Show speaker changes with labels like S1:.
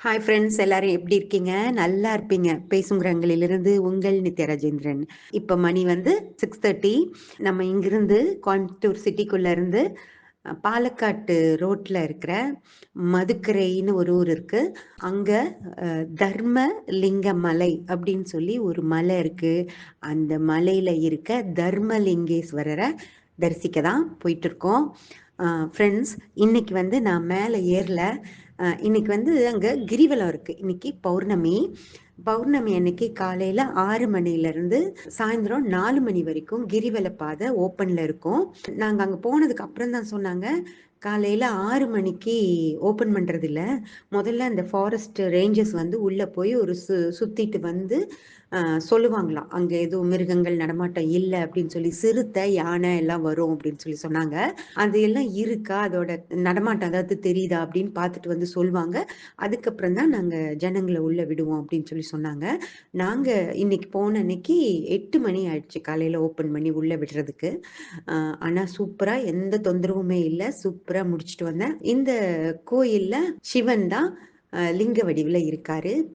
S1: Hi friends எல்லாரும் எப்படி இருக்கீங்க? நல்லா இருப்பீங்க. பேசுங்கிறங்களிலிருந்து உங்கள் நித்ய ராஜேந்திரன். இப்போ மணி வந்து சிக்ஸ் தேர்ட்டி நம்ம இங்கிருந்து கோயம்புத்தூர் சிட்டிக்குள்ளே இருந்து பாலக்காட்டு ரோட்டில் இருக்கிற மதுக்கரைன்னு ஒரு ஊர் இருக்குது அங்கே தர்ம லிங்க மலை அப்படின்னு சொல்லி ஒரு மலை இருக்குது அந்த மலையில் இருக்க தர்மலிங்கேஸ்வரரை தரிசிக்க தான் போயிட்டு இருக்கோம் ஃப்ரெண்ட்ஸ் இன்னைக்கு வந்து நான் மேலே ஏறல. இன்னைக்கு வந்து அங்கே கிரிவலம் இருக்கு. இன்னைக்கு பௌர்ணமி. பௌர்ணமி அன்னைக்கு காலையில ஆறு மணிலேருந்து சாயந்தரம் நாலு மணி வரைக்கும் கிரிவல பாதை ஓப்பன்ல இருக்கும். நாங்கள் அங்கே போனதுக்கு அப்புறம் தான் சொன்னாங்க. காலையில் ஆறு மணிக்கு ஓப்பன் பண்ணுறதில்ல முதல்ல அந்த ஃபாரஸ்ட் ரேஞ்சர்ஸ் வந்து உள்ளே போய் ஒரு சு சுற்றிட்டு வந்து சொல்லுவாங்களாம் அங்கே எதுவும் மிருகங்கள் நடமாட்டம் இல்லை அப்படின்னு சொல்லி சிறுத்தை யானை எல்லாம் வரும் அப்படின்னு சொல்லி சொன்னாங்க. அது எல்லாம் இருக்கா? அதோட நடமாட்டம் அதாவது தெரியுதா? அப்படின்னு பார்த்துட்டு வந்து சொல்லுவாங்க. அதுக்கப்புறம் தான் நாங்கள் ஜனங்களை உள்ளே விடுவோம் அப்படின்னு சொல்லி சொன்னாங்க. நாங்கள் இன்னைக்கு போன அன்னைக்கு எட்டு மணி ஆயிடுச்சு காலையில் ஓப்பன் பண்ணி உள்ளே விடுறதுக்கு. ஆனால் சூப்பராக எந்த தொந்தரவுமே இல்லை. சூப் சூப்பராக முடிச்சுட்டு வந்தேன். இந்த கோயிலில் சிவன் தான் லிங்க வடிவில் இருக்காரு.